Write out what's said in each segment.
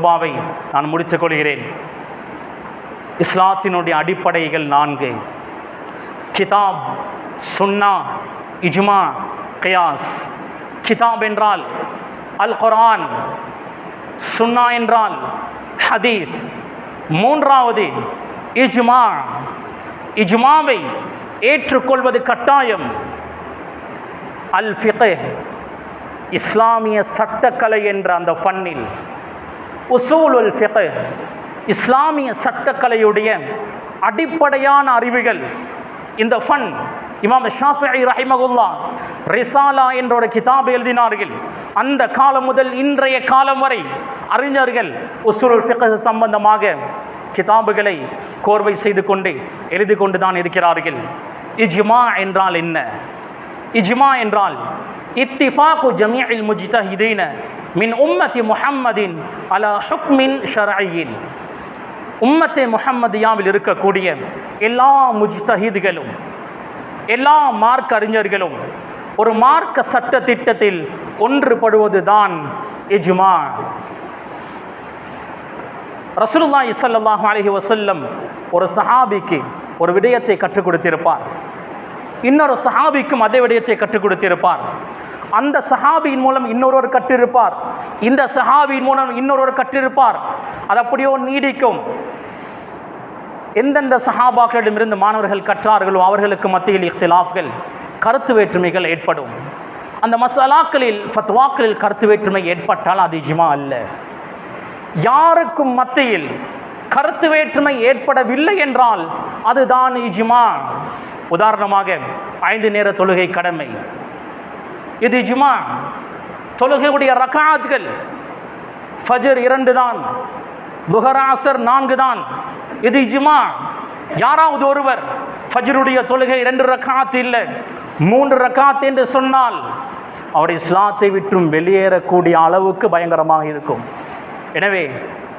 ரூபாவை நான் முடித்துக் கொள்கிறேன். இஸ்லாத்தினுடைய அடிப்படைகள் நான்கு. கிதாப் சுன்னா இஜ்மா கயாஸ். கிதாப் என்றால் அல் குரான் சுன்னா என்றால் ஹதீஸ். மூன்றாவது இஜ்மா. இஜ்மாவை ஏற்றுக்கொள்வது கட்டாயம். அல் ஃபிகே இஸ்லாமிய சட்டக்கலை என்ற அந்த ஃபன்னில் உசூலுல் ஃபிகு இஸ்லாமிய சட்டக்கலையுடைய அடிப்படையான அறிவுகள். இந்த ஃபன் இமாம் ஷாஃபி ரஹிமகுல்லா ரிசாலா என்ற ஒரு கிதாப் எழுதினார்கள். அந்த காலம் முதல் இன்றைய காலம் வரை அறிஞர்கள் உசூலுல் ஃபிக்ஹ் சம்பந்தமாக கிதாபுகளை கோர்வை செய்து கொண்டு எழுதி கொண்டு தான் இருக்கிறார்கள். இஜ்மா என்றால் என்ன? இஜ்மா என்றால் இத்திஃபாக்கு ஜமீஇல் முஜ்தஹிதீன. மின் உம்மதி முஹம்மதின் அலா ஹுக்மின் ஷரஐயின் உம்மத்தை முஹம்மதியாவில் இருக்கக்கூடிய எல்லா முஜ்தஹீதுகளும் எல்லா மார்க் அறிஞர்களும் ஒரு மார்க்க சட்ட திட்டத்தில் ஒன்றுபடுவதுதான் இஜ்மா. ரசூலுல்லாஹி ஸல்லல்லாஹு அலைஹி வஸல்லம் ஒரு சஹாபிக்கு ஒரு விடயத்தை கற்றுக் கொடுத்திருப்பார். இன்னொரு சஹாபிக்கும் அதே விடயத்தை கற்றுக் கொடுத்திருப்பார். அந்த சஹாபியின் மூலம் இன்னொருவர் கற்றிருப்பார். இந்த சஹாபியின் மூலம் இன்னொருவர் கற்றிருப்பார். அது அப்படியோ நீடிக்கும். எந்தெந்த சஹாபாக்களிடமிருந்து மாணவர்கள் கற்றார்களோ அவர்களுக்கு மத்தியில் இஃப்திலாஃப்கள் கருத்து வேற்றுமைகள் ஏற்படும். அந்த மசாலாக்களில் ஃபத்வாக்களில் கருத்து வேற்றுமை ஏற்பட்டால் அது இஜ்மா அல்ல. யாருக்கும் மத்தியில் கருத்து வேற்றுமை ஏற்படவில்லை என்றால் அதுதான் இஜ்மா. உதாரணமாக ஐந்து நேர தொழுகை கடமை. இது ஜுமா தொழுகையுடைய ரக்காத்துகள். ஃபஜர் இரண்டு தான். புகராசர் நான்கு தான். இது ஜுமா யாராவது ஒருவர் ஃபஜருடைய தொழுகை இரண்டு ரக்காத்து இல்லை மூன்று ரக்காத்து என்று சொன்னால் அவர் இஸ்லாத்தை விட்டும் வெளியேறக்கூடிய அளவுக்கு பயங்கரமாக இருக்கும். எனவே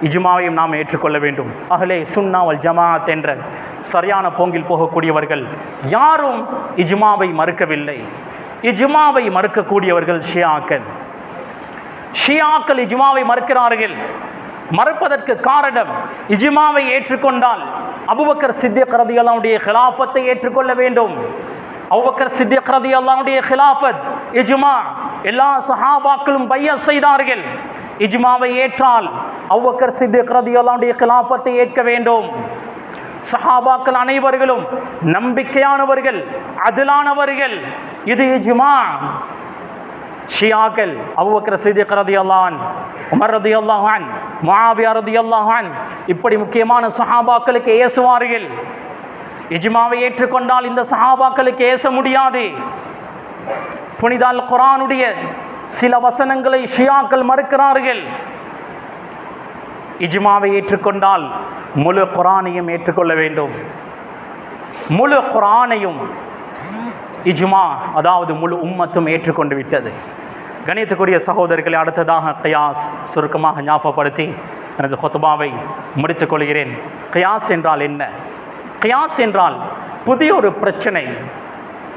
இஜுமாவையும் நாம் ஏற்றுக்கொள்ள வேண்டும். அகலே சுன்னாவல் ஜமாத் என்ற சரியான போங்கில் போகக்கூடியவர்கள் யாரும் இஜுமாவை மறுக்கவில்லை. இஜ்மாவை மறுக்கக்கூடியவர்கள் ஷியாக்கள். ஷியாக்கள் இஜ்மாவை மறுக்கிறார்கள். மறுப்பதற்கு காரணம் இஜ்மாவை ஏற்றுக்கொண்டால் அபுபக்கர் சித்திக் ரதியல்லாவுடைய ஹிலாஃபத்தை ஏற்றுக்கொள்ள வேண்டும். அபுபக்கர் சித்திக் ரதியல்லாவுடைய ஹிலாஃபத் இஜ்மா எல்லா சஹாபாக்களும் பைய செய்தார்கள். இஜ்மாவை ஏற்றால் அவ்வக்கர் சித்திக் ரதியல்லாவுடைய கிலாபத்தை ஏற்க வேண்டும். சஹாபாக்கள் அனைவர்களும் நம்பிக்கையானவர்கள் அதிலானவர்கள். இது இஜ்மா. ஷியாக்கள் அவ்வக்கர் சித்திக் ரதியல்லான் உமர் ரதியல்லாஹான் ரதி அல்லாஹான் இப்படி முக்கியமான சஹாபாக்களுக்கு ஏசுவார்கள். இஜ்மாவை ஏற்றுக்கொண்டால் இந்த சஹாபாக்களுக்கு ஏச முடியாது. புனிதால் குரானுடைய சில வசனங்களை ஷியாக்கள் மறுக்கிறார்கள். இஜ்மாவை ஏற்றுக்கொண்டால் முழு குரானையும் ஏற்றுக்கொள்ள வேண்டும். முழு குரானையும் இஜ்மா அதாவது முழு உம்மத்தும் ஏற்றுக்கொண்டு விட்டது. கணியத்துக்குரிய சகோதரர்களை அடுத்ததாக கயாஸ் சுருக்கமாக ஞாபகப்படுத்தி எனது ஹொத்துபாவை முடித்துக் கொள்கிறேன். கயாஸ் என்றால் என்ன? கயாஸ் என்றால் புதிய ஒரு பிரச்சனை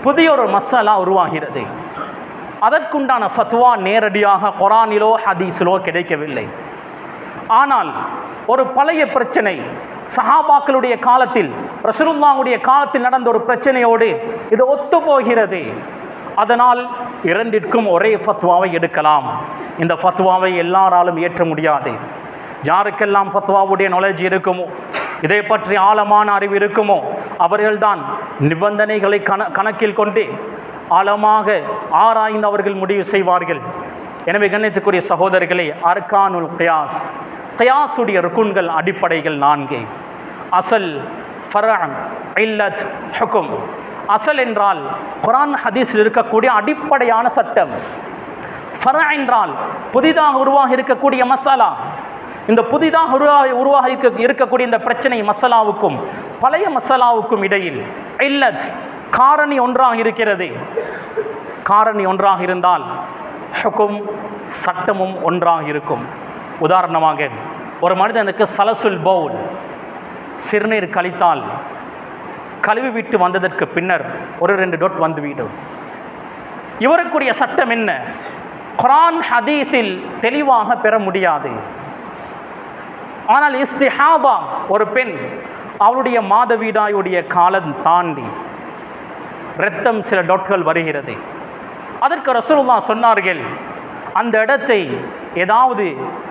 புதிய ஒரு மசாலா உருவாகிறது. அதற்குண்டான ஃபத்வா நேரடியாக குரானிலோ ஹதீஸிலோ கிடைக்கவில்லை. ஆனால் ஒரு பழைய பிரச்சனை சஹாபாக்களுடைய காலத்தில் ரசூலுல்லாவுடைய காலத்தில் நடந்த ஒரு பிரச்சனையோடு இது ஒத்து போகிறது அதனால் இரண்டிற்கும் ஒரே ஃபத்வாவை எடுக்கலாம். இந்த ஃபத்வாவை எல்லாராலும் ஏற்ற முடியாது. யாருக்கெல்லாம் ஃபத்வாவுடைய நாலேஜ் இருக்குமோ இதை பற்றி ஆழமான அறிவு இருக்குமோ அவர்கள்தான் நிபந்தனைகளை கண கணக்கில் கொண்டு ஆழமாக ஆராய்ந்து அவர்கள் முடிவு செய்வார்கள். எனவே கண்ணியத்துக்குரிய சகோதரர்களே அர்கானுல் கயாஸ் கயாசுடைய ருக்குன்கள் அடிப்படைகள் நான்கு. அசல் ஃபரான் இல்லத் ஹுக்கும். அசல் என்றால் குரான் ஹதீஸில் இருக்கக்கூடிய அடிப்படையான சட்டம். ஃபரா என்றால் புதிதாக உருவாக இருக்கக்கூடிய மசாலா. இந்த புதிதாக உருவாக உருவாக இருக்க இருக்கக்கூடிய இந்த பிரச்சனை மசாலாவுக்கும் பழைய மசாலாவுக்கும் இடையில் இல்லத் காரணி ஒன்றாக இருக்கிறது. காரணி ஒன்றாக இருந்தால் ஹுக்கும் சட்டமும் ஒன்றாக இருக்கும். உதாரணமாக ஒரு மனிதனுக்கு சலசுல் பவுல் சிறுநீர் கழித்தால் கழுவி விட்டு வந்ததற்கு பின்னர் ஒரு ரெண்டு டொட் வந்துவிடும் இவருக்குரிய சட்டம் என்ன? குரான் ஹதீஸில் தெளிவாக பெற முடியாது. ஆனால் இஸ்திஹாபா ஒரு பெண் அவளுடைய மாதவீடாயுடைய காலம் தாண்டி இரத்தம் சில டொட்கள் வருகிறது. அதற்கு ரசூல்லா சொன்னார்கள் அந்த இடத்தை ஏதாவது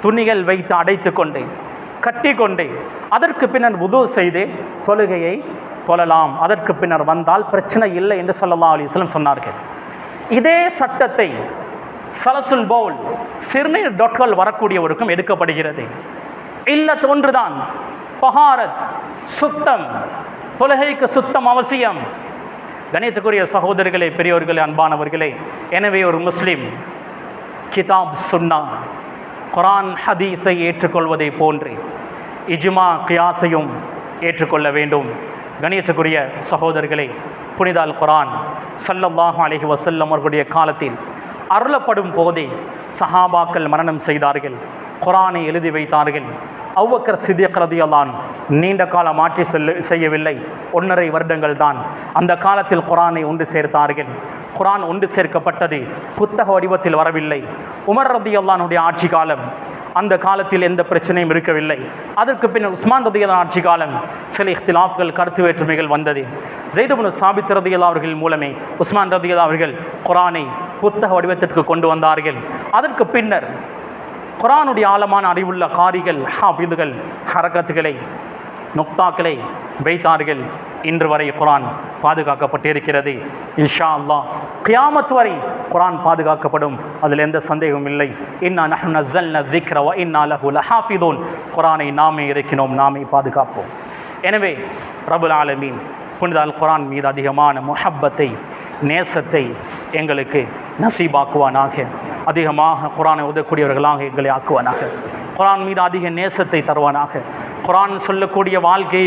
துணிகள் வைத்து அடைத்து கொண்டு கட்டி கொண்டு அதற்கு பின்னர் உது செய்து தொழுகையை தொழலாம். அதற்கு பின்னர் வந்தால் பிரச்சனை இல்லை என்று சொல்லலாம் அலிஸ்லம் சொன்னார்கள். இதே சட்டத்தை சலசுல் பவுல் சிறுநீர் டொட்கள் வரக்கூடியவருக்கும் எடுக்கப்படுகிறது. இல்லை ஒன்றுதான். பஹாரத் சுத்தம் தொழுகைக்கு சுத்தம் அவசியம். கணித்துக்குரிய சகோதரர்களே பெரியோர்களே அன்பானவர்களே எனவே ஒரு முஸ்லீம் கிதாப் சுன்னா குரான் ஹதீஸை ஏற்றுக்கொள்வதை போன்று இஜ்மா கியாஸையும் ஏற்றுக்கொள்ள வேண்டும். கணியத்துக்குரிய சகோதரர்களே புனிதால் குரான் சல்லல்லாஹு அலஹி வசல்லம் அவர்களுடைய காலத்தில் அருளப்படும் போதே சஹாபாக்கள் மரணம் செய்தார்கள் குரானை எழுதி வைத்தார்கள். அவ்வக்கர் சித்திக் ரதியல்லான் நீண்ட காலம் ஆட்சி செல்ல செய்யவில்லை. ஒன்றரை வருடங்கள் தான். அந்த காலத்தில் குரானை ஒன்று சேர்த்தார்கள். குரான் ஒன்று சேர்க்கப்பட்டது. புத்தக வடிவத்தில் வரவில்லை. உமர் ரதியல்லானுடைய ஆட்சி காலம் அந்த காலத்தில் எந்த பிரச்சனையும் இருக்கவில்லை. அதற்கு பின்னர் உஸ்மான் ரதியல்லா ஆட்சி காலம் சில இஃப்திலாஃப்கள் கருத்து வேற்றுமைகள் வந்தது. ஜெய்தபுன் சாபித் ரதியல்லா அவர்கள் மூலமே உஸ்மான் ரதியல்லா அவர்கள் குரானை புத்தக வடிவத்திற்கு கொண்டு வந்தார்கள். அதற்கு பின்னர் குரானுடைய ஆழமான அறிவுள்ள காரிகள் ஹாஃபிதுகள் ஹரக்கத்துகளை நுக்தாக்களை வைத்தார்கள். இன்று வரை குரான் பாதுகாக்கப்பட்டிருக்கிறது. இன்ஷா அல்லா கியாமத் வரை குரான் பாதுகாக்கப்படும். அதில் எந்த சந்தேகமும் இல்லை. இன்னா நஹ்னு நஸல்ன திக்ர இன்னா லஹு குரானை நாமே இறக்கினோம் நாமே பாதுகாப்போம். எனவே ரபுல் ஆலமீன் புனித அல் குரான் மீது அதிகமான முஹப்பத்தை நேசத்தை எங்களுக்கு நசீபாக்குவானாக. அதிகமாக குரானை உதவக்கூடியவர்களாக எங்களை ஆக்குவானாக. குரான் மீது அதிக நேசத்தை தருவானாக. குரான் சொல்லக்கூடிய வாழ்க்கை